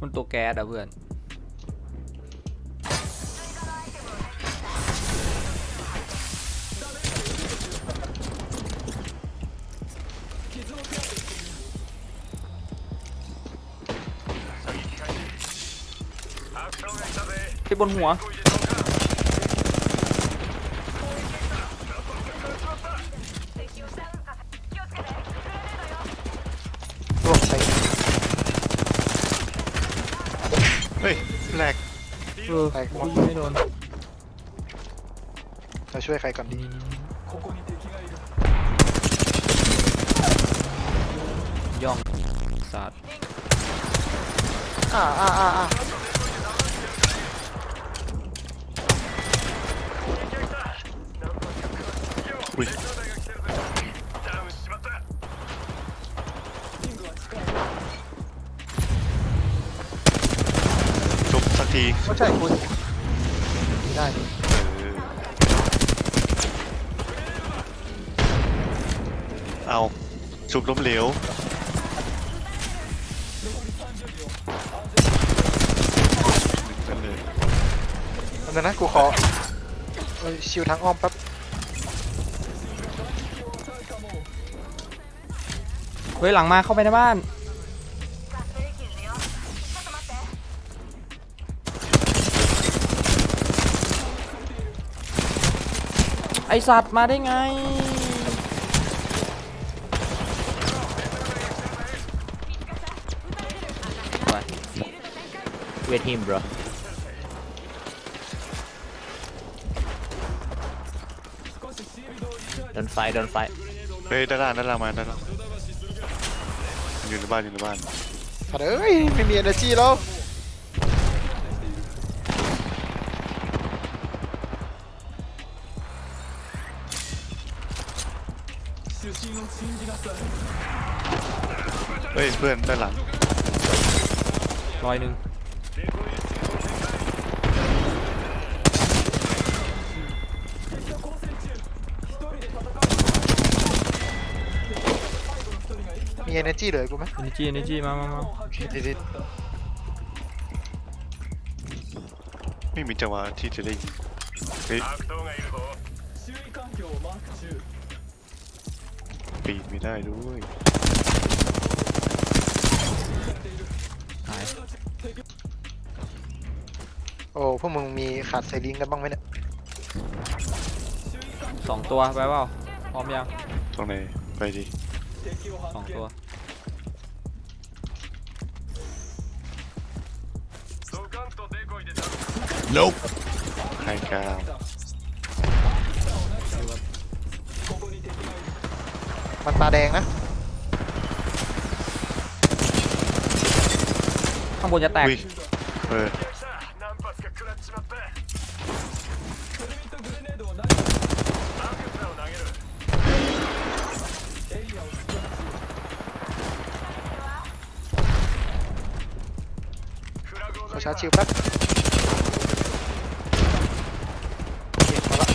มันตัวแก๊สอะเพื่อน ที่บนหัว เออกูยิงไม่โดนเราช่วยใครก่อนดีย่องสัตว์อ่าอ่าอ่าอ่าอุ้ย ทีไม่ใช่คุณได้ดิเออเอาชุบล้มเหลวนั่นเลยอันนั้นนะกูขอเอ้ยชิวทางอ้อมแป๊บเฮ้ยหลังมาเข้าไปในบ้าน ไอสัตว์มาได้ไงไปเวททีม bro don't fight don't fight เฮ้ยด้านล่างด้านล่างมาด้านล่างอยู่ในบ้านอยู่ในบ้านขัดเอ้ยไม่มี energy แล้ว เฮ้ยเพื่อนด้านหลังร้อยหนึ่งมี energy เหลือกูไหมเอเนจีเอเนจีมามามาดีดีไม่มีจังหวะที่จะได้ยิงเฮ้ย ปีนไม่ได้ด้วย หายโอ้พวกมึงมีขาดไซลิงกันบ้างไหมเนี่ยสองตัวไปเปล่าพร้อมยังตรงไหนไปดิสองตัวไฮกราว มันตาแดงนะ ข้างบนจะแตกอุ้ยเออขอชาร์จชิวแป๊บเห็นมาละ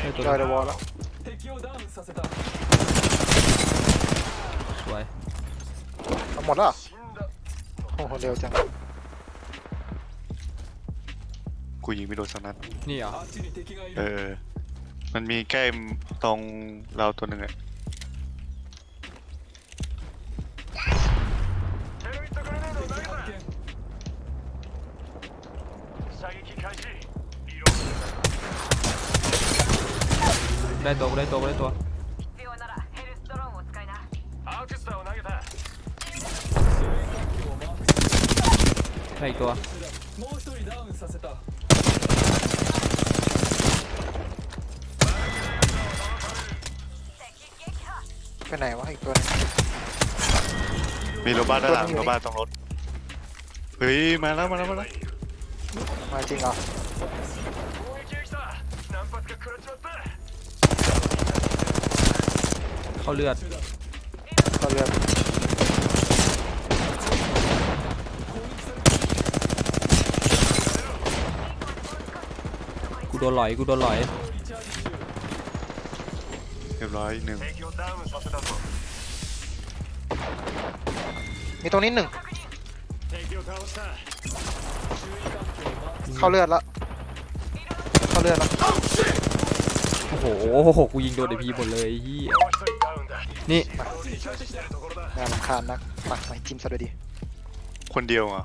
เฮ้ยตัวจอยเดอะวอลแล้ว หมดแล้วเหรอโอ้โหเร็วจัง กูยิงไม่โดนสักนัดนี่เหรอเออ มันมีใกล้ตรงเราตัวหนึ่งอะได้ตัวได้ตัวได้ตัว ได้อีกตัว 敌撃破 ไปไหนวะอีกตัวหนึง มีรถบ้านด้านหลัง ตัวหนึ่งอยู่ รถบ้านตรงรถ เฮ้ย มาแล้ว มาแล้ว มาแล้ว มาจริงเหรอ เข้าเลือด ก็เรือ โดนหลอยกูโดนหลอยเรียบร้อยหนึ่งมีตรงนี้หนึ่งเข้าเลือดแล้วเข้าเลือดแล้วโอ้โหกูยิงโดนไอพีหมดเลยไอ้เฮียนี่น่ารำคาญนักมาไม่จิ้มซะด้วยดิคนเดียวอะ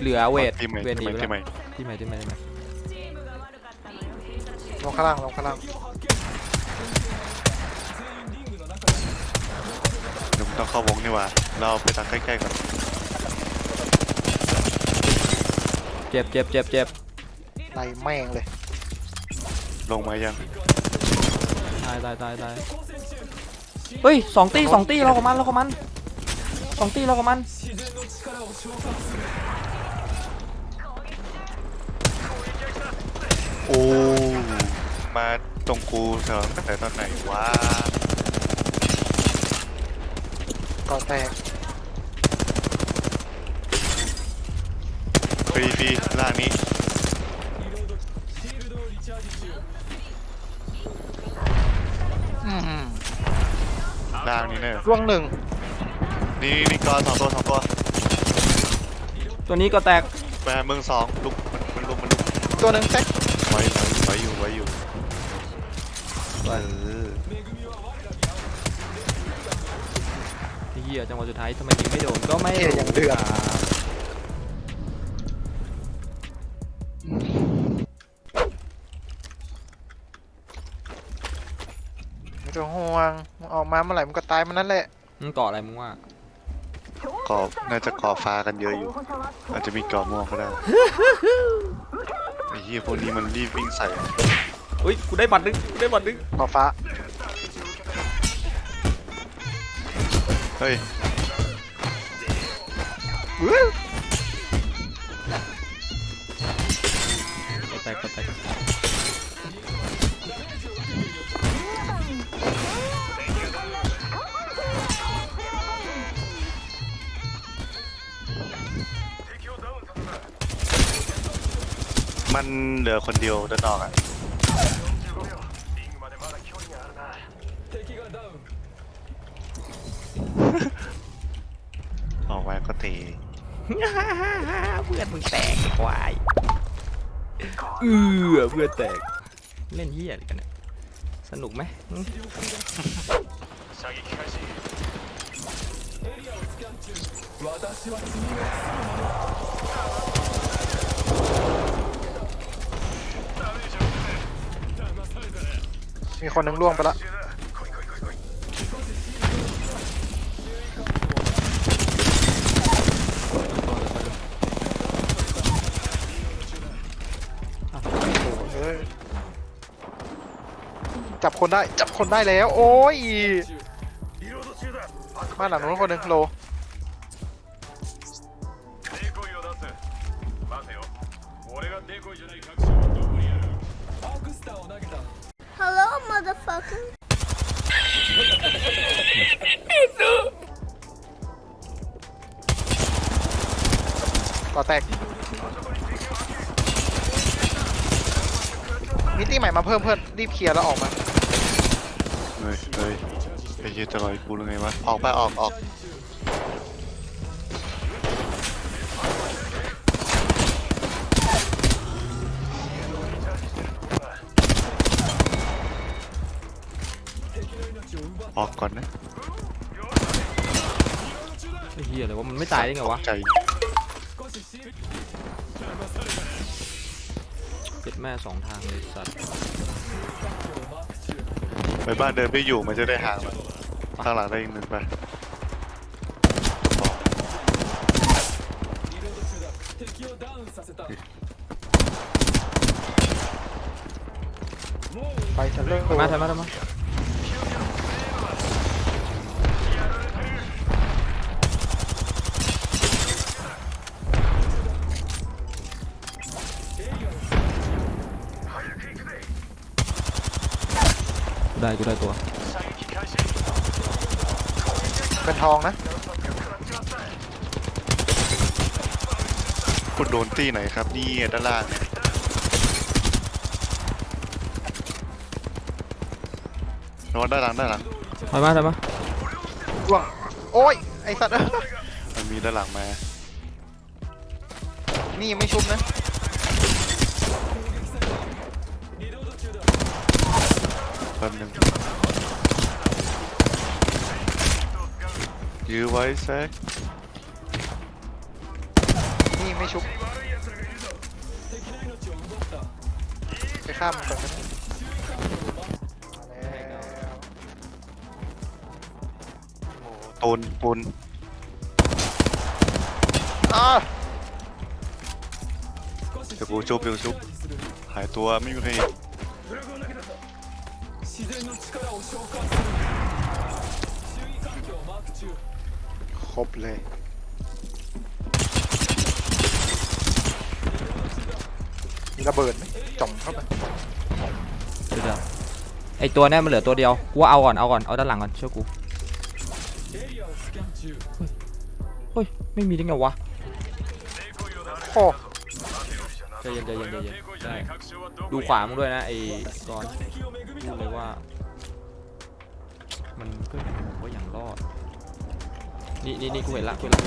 เหลือเวททีมใหม่เวทหนีทีมไปใหม่แล้วทีมใหม่ที่ใหม่ที่ใหม่ที่ใหม่ ลงข้างล่างลงข้างล่างเดี๋ยวมึงต้องเข้าวงนี่หว่า เราไปตักใกล้ๆก่อนเจ็บเจ็บเจ็บเจ็บไล่แม่งเลยลงมายังตายตายตายตายเฮ้ยสองตีสองตีเรากับมันเรากับมันสองตีเรากับมันโอ้ มาตรงกูแถวตั้งแต่ตอนไหนวะก็แตกฟรีฟรีล่างนี้อืมล่างนี้เนี่ยร่วงหนึ่งนี่นี่นี่กอสองตัวสองตัวตัวนี้ก็แตกแปเมืองสองลุกมันมันลุกมันลุกตัวหนึ่งแตกไว้ไว้ไว้อยู่ไว้อยู่เออ ไอ้เฮียจังหวะสุดท้ายทำไมยิงไม่โดนก็ไม่เอ๊ยอย่างเดือด ไม่ต้องห่วงมึงออกมาเมื่อไหร่มึงก็ตายมันนั่นแหละ มึงเกาะอะไรมึงว่ากอบน่าจะกอฟ้ากันเยอะอยู่ อาจจะมีกอม่วงก็ได้ ไอ้เหี้ยพวกนี้มันรีบวิ่งใส่อะ เฮ้ยกูได้บัตรนึงกูได้บัตรนึงขอบฟ้า เฮ้ยอื้อก็แตกก็แตกมันเหลือคนเดียวด้านนอกอะ กมาก็ตีเพื่อนมึงแตกไอ้ควายเออเพื่อนแตก เล่นเฮียอะไรกันเนี่ยสนุกไหมหึมีคนหนึ่งล่วงไปละ จับคนได้จับคนได้แล้ว โอ้ยบ้านหลังนู้นคนหนึ่งโล Hello, motherfucker. ต่อแตกมิติใหม่มาเพิ่มเพื่อนรีบเคลียร์แล้วออกมา เฮ้ยเฮ้ยไอ้เหี้ยจะลอยกูหรือไงวะ ออกไปออกออกออกก่อนนะไอ้เฮียอะไรวะมันไม่ตายได้ไงวะใจเจ็ดแม่สองทางเลยสัตว์ ไปบ้านเดินไม่อยู่มันจะได้ห่างมาข้างหลังได้อีกหนึ่งไปไปฉันเลิกมาทำมาทำมา ได้กูได้ตัวเป็นทองนะกดโดนตีไหนครับนี่ด้านล่างเนี่ยโนด้านหลังด้านหลังถอยมาถอยมาร่วโอ้ยไอสัตว์เอ้มันมีด้านหลังมา นี่ยังไม่ชุบนะ แป๊บนึงยื้อไว้แซกนี่ไม่ชุบไปข้ามมันก่อนก็ได้แล้วโอ้โตนปูนอ้าเดี๋ยวกูชุบเดี๋ยวกูชุบหายตัวไม่มีใคร เห็นครบเลย มีระเบิดไหมจ่อมเข้าไปเดี๋ยวเดี๋ยวไอตัวเนี้ยมันเหลือตัวเดียวกูว่าเอาก่อนเอาก่อนเอาด้านหลังก่อนเชื่อกูเฮ้ยไม่มีได้ไงวะโอ้ใจเย็นใจเย็นใจเย็นได้ดูขวามึงด้วยนะไอ้กอน พูดเลยว่า มันก็ยังผมก็ยังรอด นี่นี่นี่กูเห็นละกูเห็นละ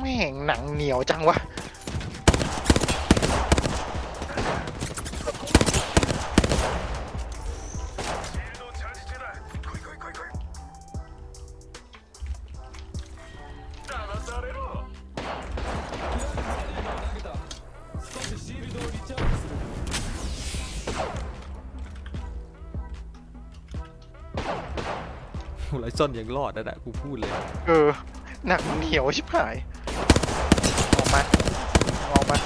แม่งหนังเหนียวจังวะ ไรซอนยังรอดนะนะกูพูดเลย เออ หนังเหนียวชิบหาย ออกมา ออกมา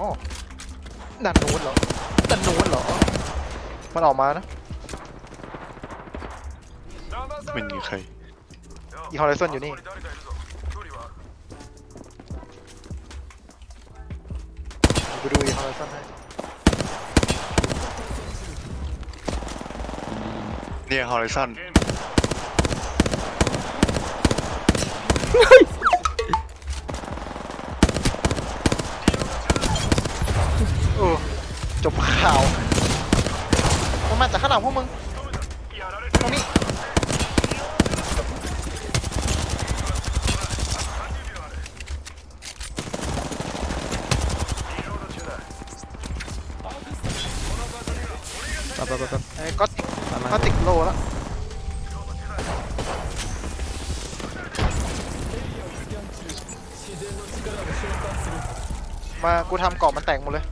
อ๋อดันนู้นเหรอดันนู้นเหรอ มันออกมานะไม่มีใครอีฮอลไลซอนอยู่นี่ ไปดูอีฮอลไลซอนให้ เนี่ยฮอริซอนเออจบข่าวมันมาจากข้างหลังพวกมึงตรงนี้ปั๊บปั๊บปั๊บปั๊บไอ้ก็ ติกตามมาก็ติกโลแล้วมากูทำเกาะมันแตกหมดเลย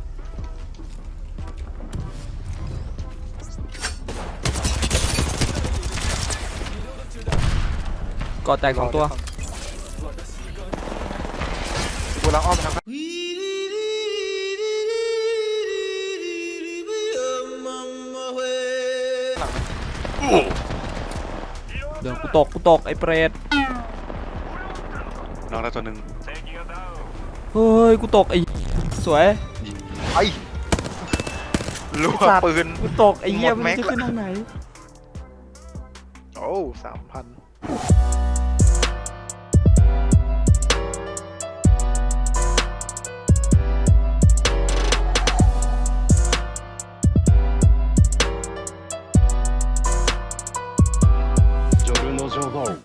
กอดแตกสองตัว กูล้างอ้อมไปทางข้าง กูตกกูตกไอ้เปรตน้องได้ตัวหนึ่งเฮ้ยกูตกไอ้สวยยิงไอ้รัวสัตว์ปืน กูตกไอ้เหี้ยหมดมันแม็กจะซ์ละ ขึ้นทางไหน โอ้สามพัน